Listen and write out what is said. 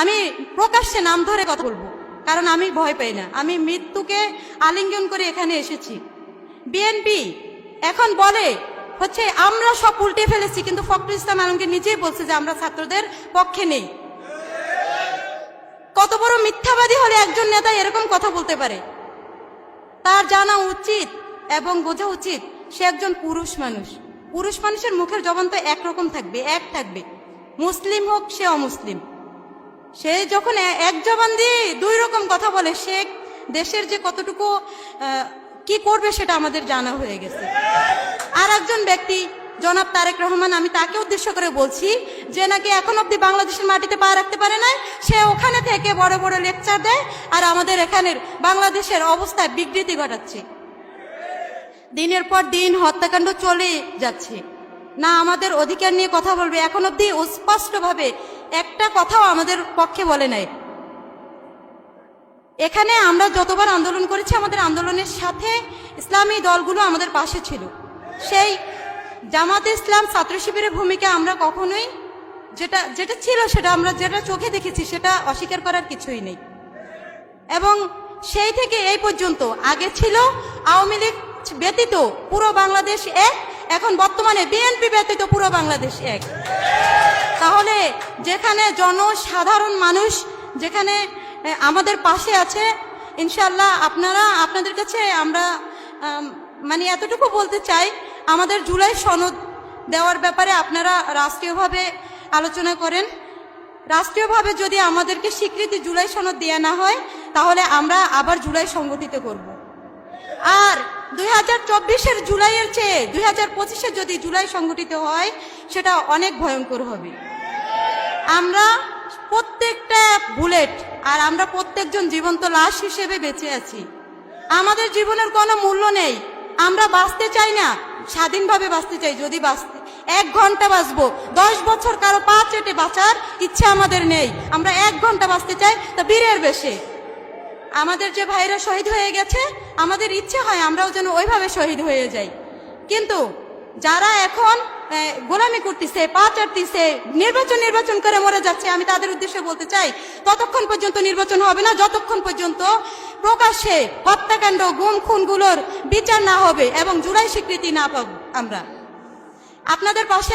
আমি প্রকাশ্যে নাম ধরে কথা বলব, কারণ আমি ভয় পাই না। আমি মৃত্যুকে আলিঙ্গন করে এখানে এসেছি। বিএনপি এখন বলে, হচ্ছে, আমরা সব উল্টে ফেলেছি, কিন্তু ফখরুল ইসলাম আলমকে নিজেই বলছে যে আমরা ছাত্রদের পক্ষে নেই। কত বড় মিথ্যাবাদী হলে একজন নেতা এরকম কথা বলতে পারে? তার জানা উচিত এবং বোঝা উচিত, সে একজন পুরুষ মানুষ। পুরুষ মানুষের মুখের জবান তো একরকম থাকবে, এক থাকবে। মুসলিম হোক, সে অমুসলিম। সে যখন এক জবান দিয়ে দুই রকম কথা বলে, সে দেশের যে কতটুকু কি করবে সেটা আমাদের জানা হয়ে গেছে। আর একজন ব্যক্তি, জনাব তারেক রহমান, আমি তাকে উদ্দেশ্য করে বলছি যে নাকি এখন অব্দি বাংলাদেশের মাটিতে পা রাখতে পারে নাই, সে ওখানে থেকে বড় বড় লেকচার দেয় আর আমাদের এখানের বাংলাদেশের অবস্থায় বিকৃতি ঘটাচ্ছে। দিনের পর দিন হত্যাকাণ্ড চলে যাচ্ছে। না আমাদের অধিকার নিয়ে কথা বলবে, এখন অব্দি স্পষ্টভাবে একটা কথাও আমাদের পক্ষে বলে নাই। এখানে আমরা যতবার আন্দোলন করেছি, আমাদের আন্দোলনের সাথে ইসলামী দলগুলো আমাদের পাশে ছিল। সেই জামাতে ইসলাম ছাত্র শিবিরের ভূমিকা আমরা কখনোই যেটা যেটা ছিল সেটা আমরা যেটা চোখে দেখেছি সেটা অস্বীকার করার কিছুই নেই। এবং সেই থেকে এই পর্যন্ত আগে ছিল আওয়ামী লীগ ব্যতীত পুরো বাংলাদেশ এক এখন বর্তমানে বিএনপি ব্যতীত পুরো বাংলাদেশ এক। তাহলে যেখানে জনসাধারণ মানুষ, যেখানে আমাদের পাশে আছে ইনশাল্লাহ আপনারা, আপনাদের কাছে আমরা মানে এতটুকু বলতে চাই, আমাদের জুলাই সনদ দেওয়ার ব্যাপারে আপনারা রাষ্ট্রীয়ভাবে আলোচনা করেন। রাষ্ট্রীয়ভাবে যদি আমাদেরকে স্বীকৃতি জুলাই সনদ দেওয়া না হয়, তাহলে আমরা আবার জুলাই সংগঠিত করব। আর দুই হাজার চব্বিশের জুলাইয়ের চেয়ে দুই হাজার পঁচিশে যদি জুলাই সংগঠিত হয়, সেটা অনেক ভয়ঙ্কর হবে। আমরা প্রত্যেকটা বুলেট আর আমরা প্রত্যেকজন জীবন্ত লাশ হিসেবে বেঁচে আছি। আমাদের জীবনের কোনো মূল্য নেই। আমরা বাঁচতে চাই না, স্বাধীনভাবে বাঁচতে চাই। যদি বাঁচতে এক ঘণ্টা বাঁচবো, দশ বছর কারও পা চেটে বাঁচার ইচ্ছা আমাদের নেই। আমরা এক ঘণ্টা বাঁচতে চাই, তা বীরের বেশে। আমাদের যে ভাইরা শহীদ হয়ে গেছে, আমাদের ইচ্ছে হয় আমরাও যেন ওইভাবে শহীদ হয়ে যাই। কিন্তু যারা এখন গোলামি করতেছে, পা চাটতেছে, নির্বাচন নির্বাচন করে মরে যাচ্ছে, আমি তাদের উদ্দেশ্যে বলতে চাই, ততক্ষণ পর্যন্ত নির্বাচন হবে না, যতক্ষণ পর্যন্ত প্রকাশ্যে হত্যাকাণ্ড, গুম, খুনগুলোর বিচার না হবে এবং জুড়াই স্বীকৃতি না পাবো আমরা। আপনাদের পাশে